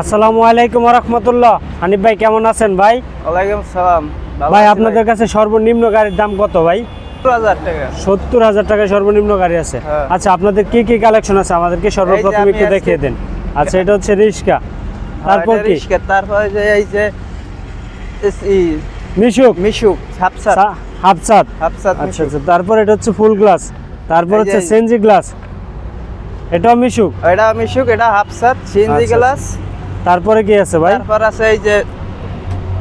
আসসালামু আলাইকুম রহমতুল্লাহ। হানিফ ভাই কেমন আছেন ভাই? ওয়ালাইকুম সালাম। ভাই আপনাদের কাছে সর্বনিম্ন গাড়ির দাম কত ভাই? সত্তর হাজার টাকা। সর্বনিম্ন গাড়ি আছে। হ্যাঁ। আচ্ছা আপনাদের কি কি কালেকশন আছে? আমাদেরকে সর্বপ্রথম একটু দেখিয়ে দেন। আচ্ছা এটা হচ্ছে তারপর কি? রিস্কা, তারপরে যে এই যে মিশুক। মিশুক হাফসাত। হাফসাত। হাফসাত আচ্ছা আচ্ছা। তারপর এটা হচ্ছে ফুল গ্লাস। তারপর হচ্ছে সেনজি গ্লাস। এটাও মিশুক? এটা মিশুক এটা হাফসাত। সিএনজি আচ্ছা, গ্লাস। তারপরে কি আছে ভাই? তারপর আছে এই যে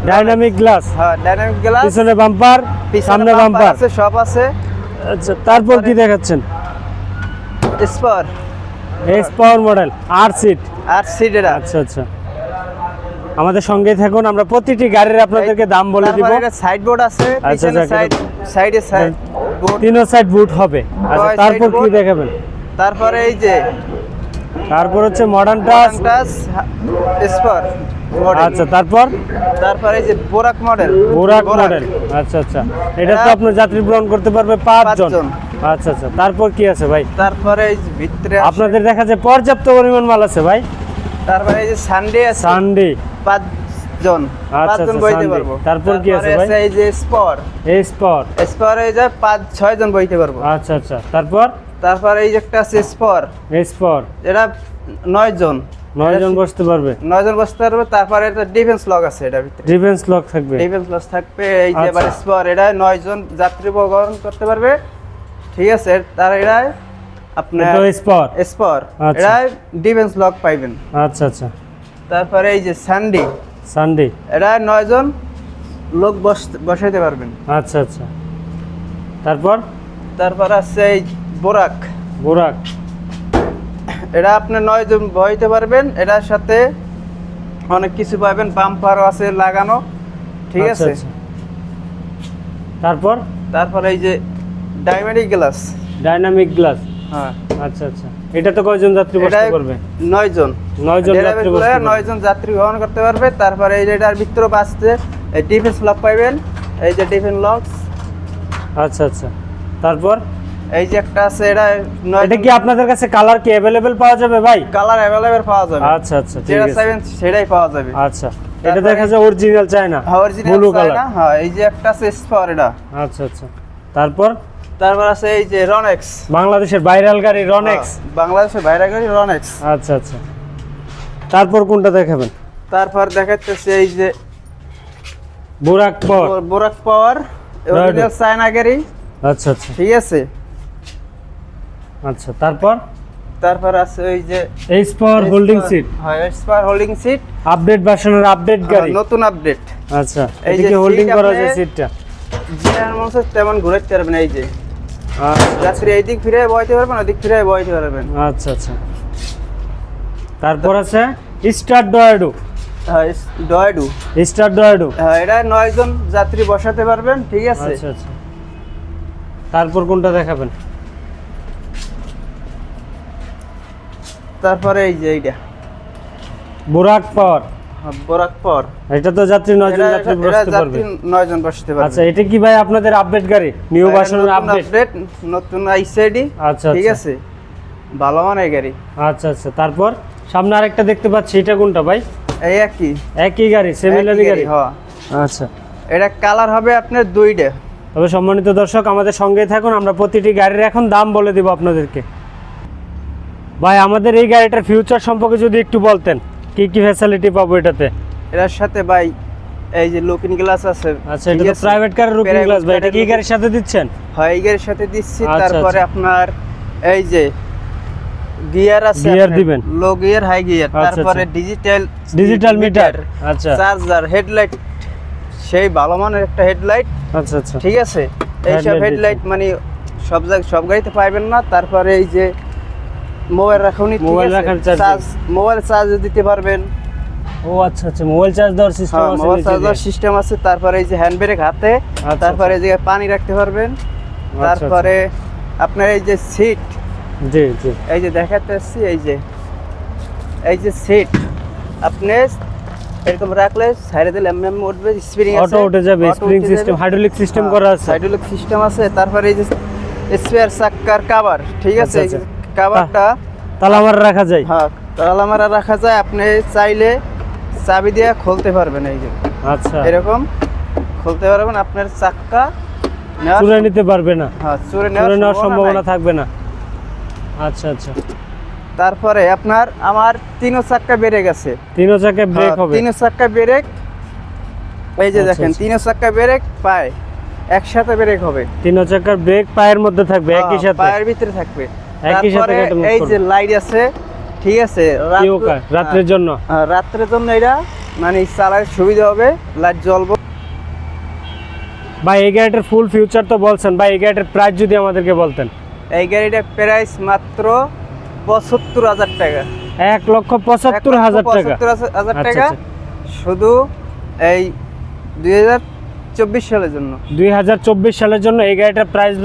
ডাইনামিক গ্লাস হ্যাঁ ডাইনামিক গ্লাস পিছনে বাম্পার সামনে বাম্পার আছে সব আছে। আচ্ছা তারপর কি দেখাচ্ছেন? স্পার এস পাওয়ার মডেল আর সিট আর সিট এটা। আচ্ছা আচ্ছা। আমাদের সঙ্গে থাকুন আমরা প্রতিটি গাড়ির আপনাদেরকে দাম বলে দিব। সাইড বোর্ড আছে আচ্ছা, পিছনে আচ্ছা, সাইড সাইডে সাইড বোর্ড তিনও সাইড বুট হবে। আচ্ছা তারপর কি দেখাবেন? তারপরে এই যে তারপর হচ্ছে মডার্ন টাচ টাচ স্পার আচ্ছা তারপর? তারপরে এই যে বোরাক মডেল বোরাক মডেল আচ্ছা আচ্ছা। এটা তো আপনার যাত্রী গ্রহণ করতে পারবে পাঁচজন। আচ্ছা আচ্ছা। তারপর কি আছে ভাই? তারপরে এই যে ভিতরে আপনাদের দেখা যায় পর্যাপ্ত পরিমাণ মাল আছে ভাই? তারপরে এই যে সানডে আছে। সানডে পাঁচজন। আচ্ছা, পাঁচজন বইতে পারব। তারপর কি আছে ভাই? এই যে স্পর এই স্পর স্পর এই যে পাঁচ ছয় জন বইতে পারব। আচ্ছা আচ্ছা। তারপর? তারপরে এই যে একটা আছে স্পর স্পর এটা নয় জন। নয় জন বসতে পারবে। নয় জন বসতে পারবে তারপরে এটা ডিফেন্স লক আছে এটা ভিতরে। ডিফেন্স লক থাকবে। ডিফেন্স লক থাকবে এই যে আচ্ছা। এবার স্পর এটা নয় জন যাত্রী বহন করতে পারবে। ঠিক আছে তার এটা আপনার এটা স্পর স্পর। এটা ডিফেন্স লক পাইবেন। আচ্ছা আচ্ছা। তারপরে এই যে স্যান্ডি সানডে এটা নয় জন লোক বস বসাইতে পারবেন। আচ্ছা আচ্ছা। তারপর? তারপর আছে এই বোরাক। বোরাক। এটা আপনি নয় জন বইতে পারবেন এটার সাথে অনেক কিছু পাবেন বাম্পারও আছে লাগানো ঠিক আচ্ছা, আছে? তারপর? তারপর এই যে ডায়মন্ডিক গ্লাস। Dynamic glass. হ্যাঁ। আচ্ছা আচ্ছা। এটা তো কয়জন যাত্রী বসতে পারবে? নয় জন। নয় জন যাত্রী বসতে পারবে। নয় জন যাত্রী গ্রহণ করতে পারবে। তারপরে এই যে এটার ভিতরে বাঁচতে এই ডিফেন্স লক পাইবেন। এই যে ডিফেন্স লক আচ্ছা আচ্ছা। তারপর? এই যে একটা আছে এটা এটা কি আপনাদের কাছে কালার কি অ্যাভেলেবেল পাওয়া যাবে ভাই? কালার অ্যাভেলেবেল পাওয়া যাবে। আচ্ছা আচ্ছা ঠিক যেটা আছে। চাইবেন সেটাই পাওয়া যাবে। আচ্ছা এটা দেখা যায় অরিজিনাল ব্লু কালার হ্যাঁ এই যে একটা আছে স্পার এটা। আচ্ছা আচ্ছা। তারপর? তারপর আছে এই যে রনেক্স বাংলাদেশের ভাইরাল গাড়ি রনেক্স বাংলাদেশের বাইরে গাড়ি রনেক্স আচ্ছা আচ্ছা। তারপর কোনটা দেখাবেন? তারপর দেখাচ্ছে এই যে বোরাক পাওয়ার বোরাক পাওয়ার অরিজিনাল চায়না গাড়ি। আচ্ছা আচ্ছা। ঠিক আছে? আচ্ছা তারপর? তারপর আছে ওই যে এইচ পাওয়ার হোল্ডিং সিট হ্যাঁ স্পার হোল্ডিং সিট আপডেট ভার্সনের আপডেট গাড়ি। নতুন আপডেট আচ্ছা এই যে হোল্ডিং করা যায় সিটটা মনে হচ্ছে তেমন ঘুরাতে পারবেন এই যে। আচ্ছা। যাত্রী এই দিক ফিরে বইতে পারবেন ওদিক ফিরে বইতে পারবেন। আচ্ছা আচ্ছা। তারপর আছে স্টার ডয়াডু হ্যাঁ ডয়ডু স্টার ডয়াডু হ্যাঁ এটা যাত্রী বসাতে পারবেন ঠিক আছে? আচ্ছা আচ্ছা। তারপর কোনটা দেখাবেন? তারপরে এই যে এইটা। বুরাক পাওয়ার হ্যাঁ, বোরাক পর এটা তো যাত্রী নয়জন এটা- যাত্রী বসতে পারবে। নয় জন বসতে পারবে। আচ্ছা এটা কি ভাই আপনাদের আপডেট গাড়ি? নিউ ভার্সনের আপডেট আপডেট নতুন আইসিডি আচ্ছা ঠিক আচ্ছা। আছে? ভালো মানের গাড়ি। আচ্ছা আচ্ছা তারপর? সামনে আরেকটা দেখতে পাচ্ছি এটা কোনটা ভাই? এই একই। একই গাড়ি সিমিলারই গাড়ি? হ্যাঁ। আচ্ছা। এটা কালার হবে আপনার দুইটা। তবে সম্মানিত দর্শক আমাদের সঙ্গে থাকুন আমরা প্রতিটি গাড়ির এখন দাম বলে দিব আপনাদেরকে। ভাই আমাদের এই গাড়িটার ফিউচার সম্পর্কে যদি একটু বলতেন কি কি ফ্যাসিলিটি পাবো এটাতে? এটার সাথে ভাই এই যে লুকিং গ্লাস আছে আচ্ছা এটা তো প্রাইভেট কারের Private গ্লাস ভাই এটা কি গাড়ির সাথে দিচ্ছেন? হয় এই গাড়ির সাথে দিচ্ছি আচ্ছা, তারপরে আচ্ছা। আপনার এই যে গিয়ার আছে Gear দিবেন। লো গিয়ার হাই গিয়ার তারপরে। ডিজিটাল ডিজিটাল মিটার আচ্ছা। চার্জার হেডলাইট সেই ভালো মানের একটা হেডলাইট আচ্ছা আচ্ছা। ঠিক আছে? এইসব Headlight হেডলাইট মানে সব জায়গায় সব গাড়িতে পাইবেন না তারপরে এই যে মোবাইল রাখুনি Mobile রাখার চার্জ মোবাইল চার্জ দিতে পারবেন। ও আচ্ছা আচ্ছা মোবাইল চার্জ দেওয়ার সিস্টেম হ্যাঁ আছে মোবাইল নিচে চার্জার সিস্টেম আছে তারপরে এই যে হ্যান্ড ব্রেক হাতে আচ্ছা, তারপরে এই যে পানি রাখতে পারবেন। আচ্ছা। তারপরে আপনার এই যে সিট জি জি। এই যে দেখাতে আসছি এই যে এই যে সিট আপনি এরকম রাখলে সাইডে দিলে এমনি এমনি উঠবে স্প্রিং আছে। অটো উঠে যাবে। স্প্রিং সিস্টেম হাইড্রোলিক সিস্টেম করা আছে। হাইড্রোলিক সিস্টেম আছে তারপরে এই যে স্পেয়ার চাক্কার কভার ঠিক আছে? আচ্ছা, আচ্ছা। কভারটা রাখা যায়। হ্যাঁ রাখা যায়। আপনি চাইলে চাবি দিয়ে খুলতে পারবেন এই যে। আচ্ছা। এরকম খুলতে পারবেন। আপনার চাক্কা চুরে নিতে পারবে না। হ্যাঁ চুরে নেওয়ার সম্ভাবনা থাকবে না। আচ্ছা আচ্ছা। তারপরে আপনার আমার তিনও চাক্কা বেড়ে গেছে। তিনও চাকে ব্রেক হ্যাঁ, হবে। তিনও চাক্কা ব্রেক এই যে আচ্ছা, দেখেন আচ্ছা। তিনও চাক্কা ব্রেক পায়। একসাথে ব্রেক হবে। তিনও চাকার ব্রেক পায়ের মধ্যে থাকবে একই হ্যাঁ, সাথে। পায়ের ভিতরে থাকবে। একই সাথে এই যে লাইট আছে ঠিক আছে? রাত্রের জন্য। হ্যাঁ, রাত্রের জন্য এটা মানে চালার সুবিধা হবে লাইট জ্বলবো। ভাই এই গাড়িটার ফুল ফিউচার তো বলছেন। ভাই এই গাড়িটার প্রাইস যদি আমাদেরকে বলতেন। এই গাড়িটার প্রাইস মাত্র পঁচাত্তর হাজার টাকা। এক লক্ষ পঁচাত্তর হাজার টাকা। হাজার আচ্ছা, টাকা। আচ্ছা। শুধু এই দুই হাজার চব্বিশ সালের জন্য। দুই হাজার চব্বিশ সালের জন্য এই গাড়িটার প্রাইস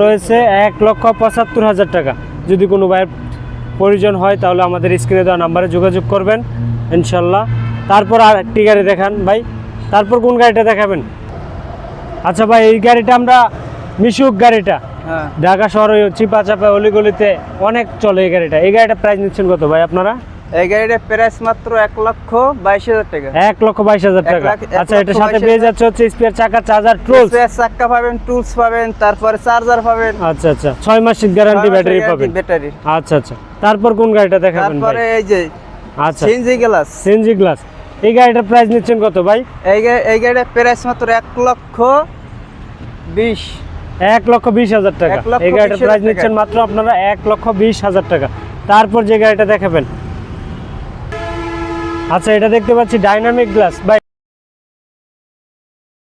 রয়েছে এক লক্ষ পঁচাত্তর হাজার টাকা। যদি কোনো ভাইয়ের প্রয়োজন হয় তাহলে আমাদের স্ক্রিনে দেওয়া নাম্বারে যোগাযোগ করবেন ইনশাল্লাহ। তারপর আর একটি গাড়ি দেখান ভাই। তারপর কোন গাড়িটা দেখাবেন? আচ্ছা ভাই এই গাড়িটা আমরা মিশুক গাড়িটা। হ্যাঁ। ঢাকা শহরে চিপা চাপা অলিগলিতে অনেক চলে এই গাড়িটা। এই গাড়িটা প্রাইস নিচ্ছেন কত ভাই আপনারা? এই প্রাইস মাত্র এক লক্ষ বাইশ হাজার টাকা। এক লক্ষ বাইশ হাজার টাকা। আচ্ছা এটার সাথে পেয়ে যাচ্ছে হচ্ছে স্পেয়ার চাকা চার্জার স্পেয়ার চাক্কা পাবেন টুলস পাবেন তারপরে চার্জার পাবেন। আচ্ছা আচ্ছা ছয় মাসের গ্যারান্টি ব্যাটারি পাবেন। ব্যাটারি আচ্ছা আচ্ছা তারপর কোন গাড়িটা দেখাবেন তারপরে এই যে আচ্ছা। সিএনজি গ্লাস সিএনজি গ্লাস এই গাড়িটার প্রাইস নিচ্ছেন কত ভাই? এই এই গাড়িটার প্রাইস মাত্র এক লক্ষ বিশ। এক লক্ষ বিশ হাজার টাকা। এই গাড়িটার প্রাইস নিচ্ছেন মাত্র আপনারা এক লক্ষ বিশ হাজার টাকা। তারপর যে গাড়িটা দেখাবেন আচ্ছা এটা দেখতে পাচ্ছি ডাইনামিক গ্লাস ভাই